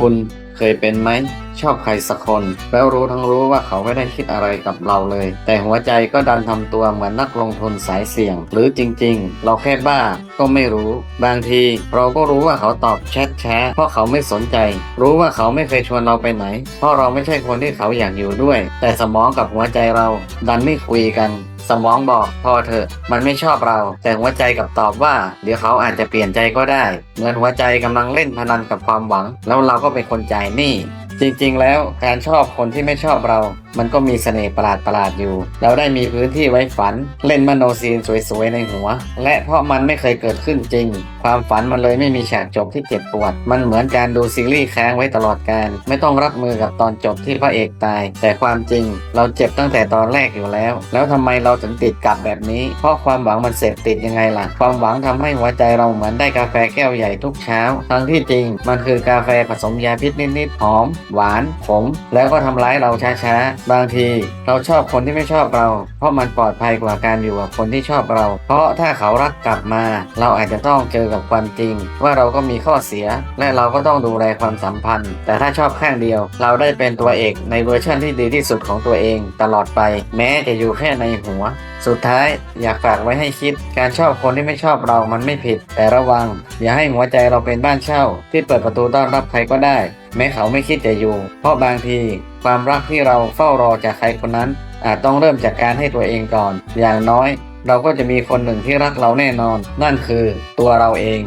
คุณเคยเป็นไหม ชอบใครสักคน แล้วรู้ทั้งรู้ว่าเขาไม่ได้คิดอะไรกับเราเลย แต่หัวใจก็ดันทำตัวเหมือนนักลงทุนสายเสี่ยง หรือจริง ๆ เราแค่บ้าก็ไม่รู้ บางที เราก็รู้ว่าเขาตอบแชทแช้าเพราะเขาไม่สนใจ รู้ว่าเขาไม่เคยชวนเราไปไหน เพราะเราไม่ใช่คนที่เขาอยากอยู่ด้วย แต่สมองกับหัวใจเราดันไม่คุยกัน สมองบอกพอเถอะ มันไม่ชอบเรา แต่หัวใจกลับตอบว่า เดี๋ยวเขาอาจจะเปลี่ยนใจก็ได้ เหมือนหัวใจกำลังเล่นพนันกับความหวัง แล้วเราก็เป็นคนจ่ายหนี้จริงๆ แล้วการชอบคนที่ไม่ชอบเรามันก็มีเสน่ห์ประหลาดๆอยู่ เราได้มีพื้นที่ไว้ฝัน เล่นมโนซีนสวยๆในหัว และเพราะมันไม่เคยเกิดขึ้นจริง ความฝันมันเลยไม่มีฉากจบที่เจ็บปวด มันเหมือนการดูซีรีส์ค้างไว้ตลอดการ ไม่ต้องรับมือกับตอนจบที่พระเอกตาย แต่ความจริง เราเจ็บตั้งแต่ตอนแรกอยู่แล้ว แล้วทำไมเราถึงติดกับแบบนี้ เพราะความหวังมันเสพติดยังไงล่ะ ความหวังทำให้หัวใจเราเหมือนได้กาแฟแก้วใหญ่ทุกเช้า ทั้งที่จริง มันคือกาแฟผสมยาพิษนิดๆหอม หวานขมแล้วก็ทำร้ายเราช้าๆบางทีเราชอบคนที่ไม่ชอบเรา เพราะมันปลอดภัยกว่าการอยู่กับคนที่ชอบเรา เพราะถ้าเขารักกลับมา เราอาจจะต้องเจอกับความจริง ว่าเราก็มีข้อเสีย และเราก็ต้องดูแลความสัมพันธ์ แต่ถ้าชอบข้างเดียว เราได้เป็นตัวเอกในเวอร์ชันที่ดีที่สุดของตัวเอง ตลอดไป แม้จะอยู่แค่ในหัว สุดท้ายอยากฝากไว้ให้คิด การชอบคนที่ไม่ชอบเรามันไม่ผิด แต่ระวัง อย่าให้หัวใจเราเป็นบ้านเช่า ที่เปิดประตูต้อนรับใครก็ได้ แม้เขาไม่คิดจะอยู่ เพราะบางที ความรักที่เราเฝ้ารอจากใครคนนั้น อาจต้องเริ่มจากการให้ตัวเองก่อน อย่างน้อย เราก็จะมีคนหนึ่งที่รักเราแน่นอน นั่นคือตัวเราเอง